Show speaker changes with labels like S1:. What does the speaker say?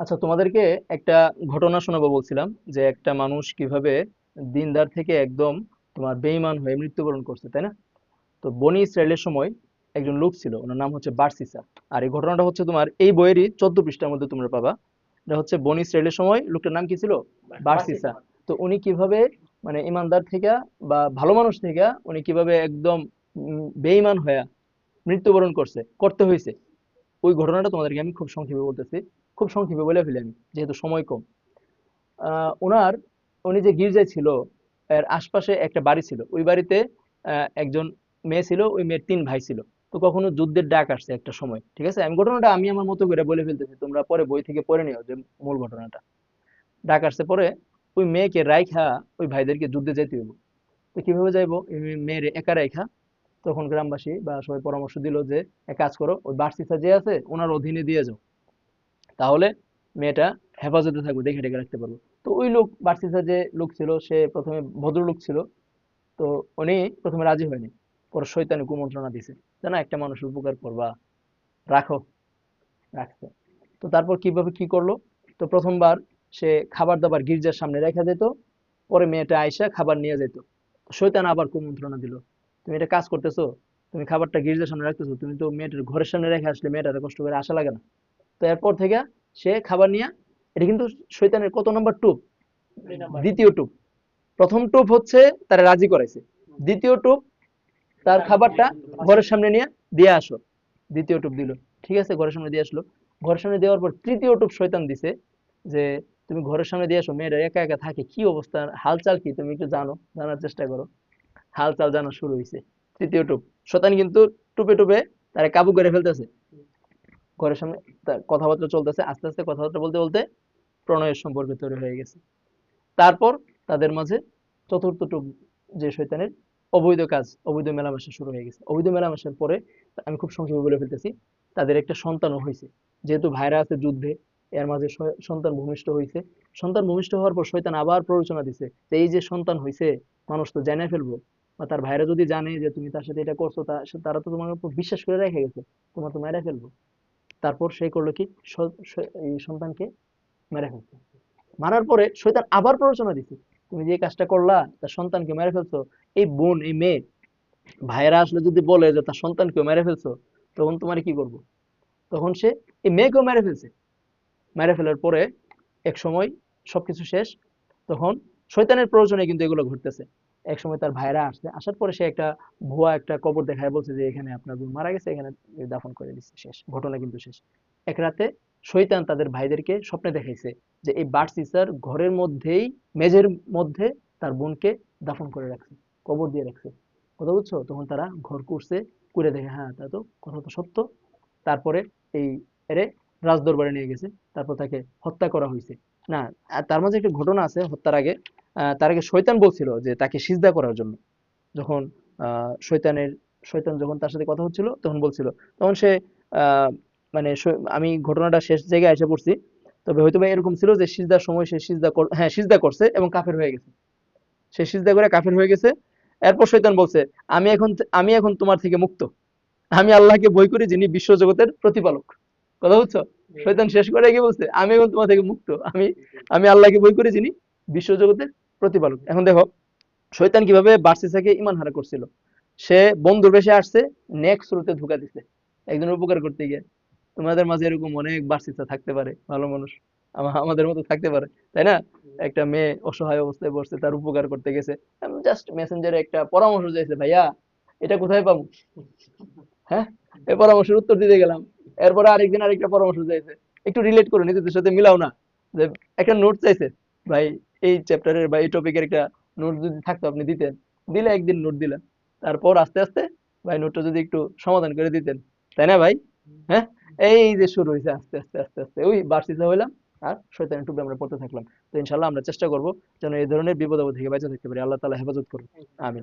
S1: আচ্ছা তোমাদেরকে একটা ঘটনা শোনাবো বলছিলাম যে একটা মানুষ কীভাবে দিনদার থেকে একদম তোমার বেঈমান হয়ে মৃত্যুবরণ করছে তাই না? তো বনি ইসরায়েলের সময় একজন লোক ছিল ওনার নাম হচ্ছে বারসিসা। আর এই ঘটনাটা হচ্ছে তোমার এই বইয়েরই চোদ্দ পৃষ্ঠার মধ্যে তোমরা পাবা। এটা হচ্ছে বনি ইসরায়েলের সময় লোকটার নাম কি ছিল? বার্সিসা। তো উনি কীভাবে মানে ইমানদার থেকে বা ভালো মানুষ থেকে উনি কীভাবে একদম বেঈমান হয়ে মৃত্যুবরণ করছে করতে হয়েছে ওই ঘটনাটা তোমাদেরকে আমি খুব সংক্ষেপে বলতেছি। খুব সংক্ষেপে বলে ফেলি আমি, যেহেতু সময় কম। ওনার, উনি যে গির্জায় ছিল, এর আশপাশে একটা বাড়ি ছিল। ওই বাড়িতে একজন মেয়ে ছিল, ওই মেয়ের তিন ভাই ছিল। তো কখনো যুদ্ধের ডাক আসছে একটা সময়, ঠিক আছে? আমি ঘটনাটা, আমি আমার মতো করে বলে ফেলতেছি, তোমরা পরে বই থেকে পড়ে নিও যে মূল ঘটনাটা। ডাক আসছে পরে, ওই মেয়েকে রাইখা ওই ভাইদেরকে যুদ্ধে যেতে হইব। তো কীভাবে যাইবো? মেয়ের একা রাইখা তখন গ্রামবাসী বা সবাই পরামর্শ দিল যে, এক কাজ করো, ওই বার্সিসা যে আছে, ওনার অধীনে দিয়ে যাও। তাহলে মেয়েটা হেফাজতে থাকবে, দেখে রেখে রাখতে পারব। তো ওই লোক বার্সিসা যে লোক ছিল, সে প্রথমে ভদ্রলোক ছিল। তো উনি প্রথমে রাজি হয়নি। পরে শয়তানি কুমন্ত্রণা দিছে যে একটা মানুষের উপকার করবা। রাখো। রাখছে। তো তারপর কীভাবে কি করল? তো প্রথমবার সে খাবার দাবার গির্জার সামনে রেখে যেত পরে মেয়েটা আইসা খাবার নিয়ে যেত শৈতান আবার কুমন্ত্রণা দিল। তুমি এটা কাজ করতেছো তুমি খাবারটা গির্জার সামনে রাখতেছো তুমি তো মেয়েটার ঘরের সামনে রেখে আসলে মেয়েটার কষ্ট করে আসা লাগে না। তো এরপর থেকে সে খাবার নিয়ে এটা কিন্তু শয়তানের কত নম্বর টুপ? দ্বিতীয় টুপ। প্রথম টুপ হচ্ছে তারা রাজি করাইছে। দ্বিতীয় টুপ তার খাবারটা ঘরের সামনে নিয়ে দিয়ে আসো দ্বিতীয় টুপ দিল। ঠিক আছে? ঘরের সামনে দিয়ে আসলো। ঘরের সামনে দেওয়ার পর তৃতীয় টুপ শৈতান দিছে যে তুমি ঘরের সামনে দিয়ে আসো মেয়েরা একা একা থাকে কি অবস্থা? হালচাল কি? তুমি একটু জানো জানার চেষ্টা করো। হালচাল জানা শুরু হয়েছে তৃতীয় টুপ। শয়তান কিন্তু টুপে টুপে তারা কাবু করে ফেলতেছে। ঘরের সামনে তার কথাবার্তা চলতেছে, আস্তে আস্তে কথাবার্তা বলতে বলতে প্রণয়ের সম্পর্ক তৈরি হয়ে গেছে। তারপর তাদের মাঝে চতুর্থ টুপ যে শয়তানের অবৈধ কাজ, অবৈধ মেলামেশা শুরু হয়ে গেছে। অবৈধ মেলামেশার পরে আমি খুব সংক্ষেপে বলে ফেলতেছি, তাদের একটা সন্তানও হয়েছে যেহেতু ভাইরা আছে যুদ্ধে, এর মাঝে সন্তান ভূমিষ্ঠ হয়েছে সন্তান ভূমিষ্ঠ হওয়ার পর শৈতান আবার প্ররোচনা দিছে এই যে সন্তান হয়েছে মানুষ তো জেনে ফেলব বা তার ভাইরা যদি জানে যে তুমি তার সাথে এটা করছ তারা তো তোমার উপর বিশ্বাস করে রেখে গেছে, তোমার তো মেরে ফেলব। তারপর সে করল কি? সন্তানকে মেরে ফেলছে। মারার পরে শয়তান আবার প্ররোচনা দিছে। তুমি যে কাজটা করলা, তার সন্তানকে মেরে ফেলছো, এই বোন, এই মেয়ে ভাইয়েরা আসলে যদি বলে যে তার সন্তানকেও মেরে ফেলছো, তখন তোমার কি করব? তখন সে এই মেয়েকেও মেরে ফেলছে। মেরে ফেলার পরে এক সময় সবকিছু শেষ, তখন শৈতানের প্রয়োজনে কিন্তু এগুলো ঘটতেছে। এক সময় তার ভাইরা আসছে, আসার পরে সে একটা ভুয়া একটা কবর দেখায়, বলছে যে এখানে আপনার বোন মারা গেছে, এখানে দাফন করে দিচ্ছে, শেষ, ঘটনা কিন্তু শেষ। এক রাতে শয়তান তাদের ভাইদেরকে স্বপ্নে দেখাইছে যে এই বার্ড সিসার ঘরের মধ্যেই, মেঝের মধ্যে তার বোনকে দাফন করে রাখছে, কবর দিয়ে রাখছে। কথা বুঝছ? তখন তারা ঘর করছে করে দেখে হ্যাঁ তা তো কথা তো সত্য। তারপরে এই এরে রাজদরবারে নিয়ে গেছে, তারপর তাকে হত্যা করা হয়েছে না তার মাঝে একটা ঘটনা আছে হত্যার আগে। তার আগে শয়তান বলছিল যে তাকে সিজদা করার জন্য। যখন আহ, শয়তানের শয়তান যখন তার সাথে কথা হচ্ছিল তখন বলছিল। তখন সে মানে আমি ঘটনাটা শেষ জায়গায় এসে পড়ছি। তবে হয়তো এরকম ছিল যে সিজদার সময় সে সিজদা হ্যাঁ সিজদা করছে এবং কাফের হয়ে গেছে। সে সিজদা করে কাফের হয়ে গেছে। এরপর শৈতান বলছে আমি এখন আমি এখন তোমার থেকে মুক্ত। আমি আল্লাহকে বই করি যিনি বিশ্বজগতের প্রতিপালক। কথা বুঝছ? শৈতান শেষ করে গিয়ে বলছে? আমি এখন তোমার থেকে মুক্ত। আমি আমি আল্লাহকে বই করি যিনি বিশ্বজগতের প্রতিপালক। এখন দেখো, শয়তান কীভাবে বার্সিসাকে ইমান হারা করছিল? সে বন্ধুর বেশে আসছে নেক্সট স্রোতে ধোকা দিছে। একজনের উপকার করতে গিয়ে। তোমাদের মাঝে এরকম অনেক বার্সিসা থাকতে পারে, ভালো মানুষ। আমাদের মতো থাকতে পারে, তাই না? একটা মেয়ে অসহায় অবস্থায় পড়ছে, তার উপকার করতে গেছে। জাস্ট মেসেঞ্জারে একটা পরামর্শ চাইছে, ভাইয়া, এটা কোথায় পাবো? হ্যাঁ? এই পরামর্শের উত্তর দিতে গেলাম। এরপরে আরেকদিন আরেকটা পরামর্শ চাইছে। একটু রিলেট করে, নিজেদের সাথে মিলাও না। যে একটা নোট চাইছে, ভাই এই চ্যাপ্টারের বা এই টপিকের একটা নোট যদি থাকতো আপনি দিতেন। দিলে একদিন নোট দিলেন। তারপর আস্তে আস্তে ভাই নোটটা যদি একটু সমাধান করে দিতেন। তাই না ভাই? হ্যাঁ? এই যে শুরু হয়েছে আস্তে আস্তে আস্তে আস্তে। ওই বার্ষিক হইলাম আর শৈতানের টুপি আমরা পড়তে থাকলাম। তো ইনশাল্লাহ আমরা চেষ্টা করব যেন এই ধরনের বিপদ থেকে বেঁচে থাকতে পারি। আল্লাহ তালা হেফাজত করুন আমিন।